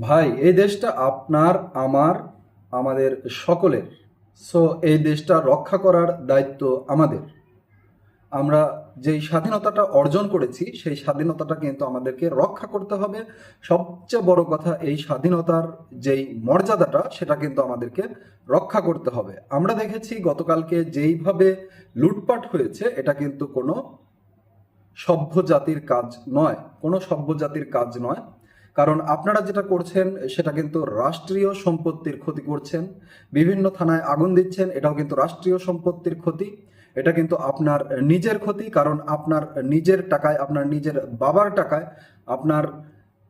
ভাই, এই দেশটা আপনার, আমার, আমাদের সকলের। সো এই দেশটা রক্ষা করার দায়িত্ব আমাদের। আমরা যেই স্বাধীনতাটা অর্জন করেছি, সেই স্বাধীনতাটা কিন্তু আমাদেরকে রক্ষা করতে হবে। সবচেয়ে বড় কথা, এই স্বাধীনতার যেই মর্যাদাটা, সেটা কিন্তু আমাদেরকে রক্ষা করতে হবে। আমরা দেখেছি গতকালকে যেইভাবে লুটপাট হয়েছে, এটা কিন্তু কোনো সভ্য জাতির কাজ নয়। কোনো সভ্য জাতির কাজ নয়। কারণ আপনারা যেটা করছেন, সেটা কিন্তু রাষ্ট্রীয় সম্পত্তির ক্ষতি করছেন। বিভিন্ন থানায় আগুন দিচ্ছেন, এটাও কিন্তু রাষ্ট্রীয় সম্পত্তির ক্ষতি। এটা কিন্তু আপনার নিজের ক্ষতি, কারণ আপনার নিজের টাকায়, আপনার নিজের বাবার টাকায়, আপনার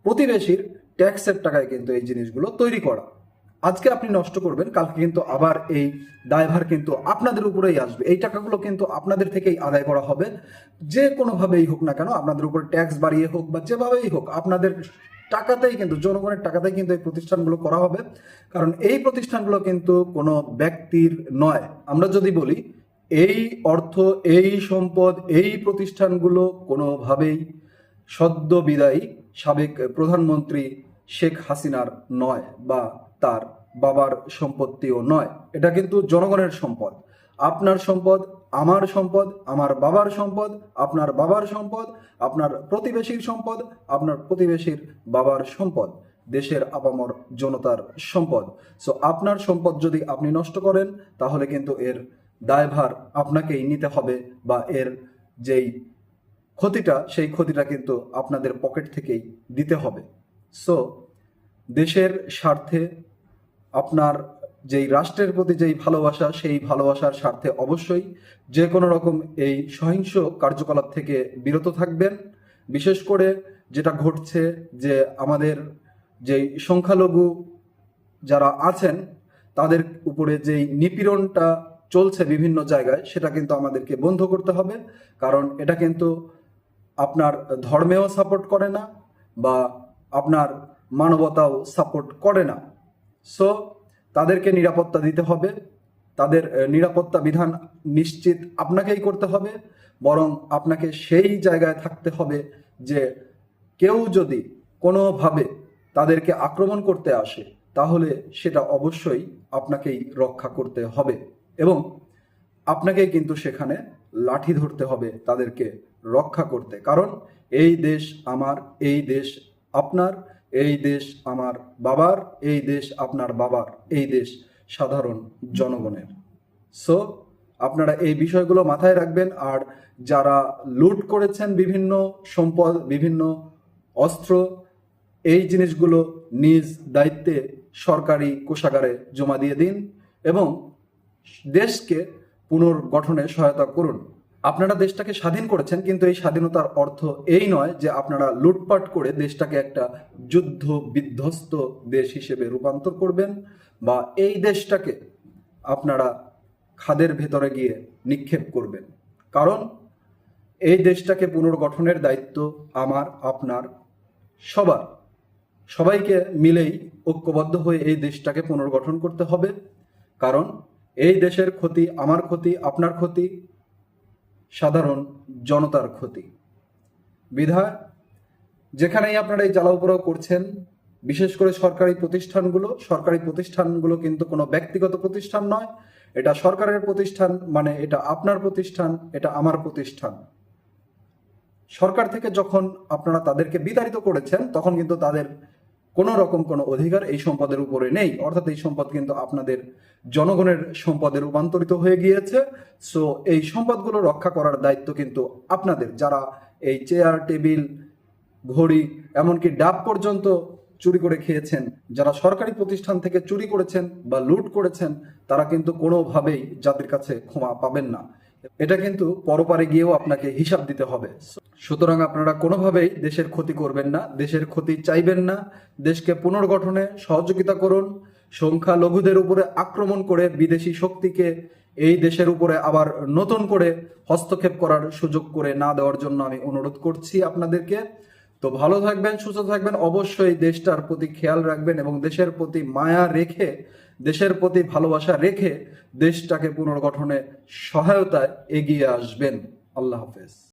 প্রতিবেশীর ট্যাক্সের টাকায় কিন্তু এই জিনিসগুলো তৈরি করা। আজকে আপনি নষ্ট করবেন, কালকে কিন্তু আবার এই দায়ভার কিন্তু আপনাদের উপরেই আসবে। এই টাকাগুলো কিন্তু আপনাদের থেকেই আদায় করা হবে। যে কোনোভাবেই হোক না কেন, আপনাদের উপর ট্যাক্স বাড়িয়ে হোক বা যেভাবেই হোক, আপনাদের টাকাতেই কিন্তু, জনগণের টাকাতেই কিন্তু এই প্রতিষ্ঠানগুলো করা হবে। কারণ এই প্রতিষ্ঠানগুলো কিন্তু কোনো ব্যক্তির নয়। আমরা যদি বলি, এই অর্থ, এই সম্পদ, এই প্রতিষ্ঠানগুলো কোনোভাবেই সদ্য বিদায়ী সাবেক প্রধানমন্ত্রী শেখ হাসিনার নয় বা তার বাবার সম্পত্তিও নয়। এটা কিন্তু জনগণের সম্পদ। আপনার সম্পদ আমার সম্পদ, আমার বাবার সম্পদ, আপনার বাবার সম্পদ, আপনার প্রতিবেশীর সম্পদ, আপনার প্রতিবেশীর বাবার সম্পদ, দেশের আপামর জনতার সম্পদ। সো আপনার সম্পদ যদি আপনি নষ্ট করেন, তাহলে কিন্তু এর দায়ভার আপনাকেই নিতে হবে বা এর যেই ক্ষতিটা, সেই ক্ষতিটা কিন্তু আপনাদের পকেট থেকেই দিতে হবে। সো দেশের স্বার্থে আপনার যেই রাষ্ট্রের প্রতি যেই ভালোবাসা, সেই ভালোবাসার স্বার্থে অবশ্যই যে কোনো রকম এই সহিংস কার্যকলাপ থেকে বিরত থাকবেন। বিশেষ করে যেটা ঘটছে যে আমাদের যেই সংখ্যালঘু যারা আছেন, তাদের উপরে যেই নিপীড়নটা চলছে বিভিন্ন জায়গায়, সেটা কিন্তু আমাদেরকে বন্ধ করতে হবে। কারণ এটা কিন্তু আপনার ধর্মেও সাপোর্ট করে না বা আপনার মানবতাও সাপোর্ট করে না। সো তাদেরকে নিরাপত্তা দিতে হবে। তাদের নিরাপত্তা বিধান নিশ্চিত আপনাকেই করতে হবে। বরং আপনাকে সেই জায়গায় থাকতে হবে যে কেউ যদি কোনোভাবে তাদেরকে আক্রমণ করতে আসে, তাহলে সেটা অবশ্যই আপনাকেই রক্ষা করতে হবে এবং আপনাকেই কিন্তু সেখানে লাঠি ধরতে হবে তাদেরকে রক্ষা করতে। কারণ এই দেশ আমার, এই দেশ আপনার। এই দেশ আমার বাবার, এই দেশ আপনার বাবার, এই দেশ সাধারণ জনগণের। সো আপনারা এই বিষয়গুলো মাথায় রাখবেন আর যারা লুট করেছেন বিভিন্ন সম্পদ, বিভিন্ন অস্ত্র, এই জিনিসগুলো নিজ দায়িত্বে সরকারি কোষাগারে জমা দিয়ে দিন এবং দেশকে পুনর্গঠনে সহায়তা করুন। আপনারা দেশটাকে স্বাধীন করেছেন, কিন্তু এই স্বাধীনতার অর্থ এই নয় যে আপনারা লুটপাট করে দেশটাকে একটা যুদ্ধ বিধ্বস্ত দেশ হিসেবে রূপান্তর করবেন বা এই দেশটাকে আপনারা খাদের ভেতরে গিয়ে নিক্ষেপ করবেন। কারণ এই দেশটাকে পুনর্গঠনের দায়িত্ব আমার, আপনার, সবার। সবাইকে মিলেই ঐক্যবদ্ধ হয়ে এই দেশটাকে পুনর্গঠন করতে হবে। কারণ এই দেশের ক্ষতি আমার ক্ষতি, আপনার ক্ষতি সাধারণ জনতার ক্ষতি। বিধায়, যেখানেই আপনারা এই জ্বালাও করছেন, বিশেষ করে সরকারি প্রতিষ্ঠানগুলো সরকারি প্রতিষ্ঠানগুলো কিন্তু কোনো ব্যক্তিগত প্রতিষ্ঠান নয়। এটা সরকারের প্রতিষ্ঠান মানে এটা আপনার প্রতিষ্ঠান, এটা আমার প্রতিষ্ঠান। সরকার থেকে যখন আপনারা তাদেরকে বিতাড়িত করেছেন, তখন কিন্তু তাদের কোনো রকম কোনো অধিকার এই সম্পদের উপরে নেই। অর্থাৎ এই সম্পদ কিন্তু আপনাদের জনগণের সম্পদে রূপান্তরিত হয়ে গিয়েছে। সো এই সম্পদগুলো রক্ষা করার দায়িত্ব কিন্তু আপনাদের। যারা এই চেয়ার টেবিল ঘড়ি, এমনকি ডাব পর্যন্ত চুরি করে খেয়েছেন, যারা সরকারি প্রতিষ্ঠান থেকে চুরি করেছেন বা লুট করেছেন, তারা কিন্তু কোনোভাবেই জাতির কাছে ক্ষমা পাবেন না। এটা কিন্তু পরপারে গিয়েও আপনাকে হিসাব দিতে হবে। সুতরাং আপনারা কোনোভাবেই দেশের ক্ষতি করবেন না, দেশের ক্ষতি চাইবেন না, দেশকে পুনর্গঠনে সহযোগিতা করুন, সংখ্যালঘুদের উপরে আক্রমণ করে বিদেশি শক্তিকে এই দেশের উপরে আবার নতুন করে হস্তক্ষেপ করার সুযোগ করে না দেওয়ার জন্য আমি অনুরোধ করছি আপনাদেরকে। তো ভালো থাকবেন, সুস্থ থাকবেন, অবশ্যই দেশটার প্রতি খেয়াল রাখবেন এবং দেশের প্রতি মায়া রেখে, দেশের প্রতি ভালোবাসা রেখে দেশটাকে পুনর্গঠনে সহায়তায় এগিয়ে আসবেন। আল্লাহ হাফেজ।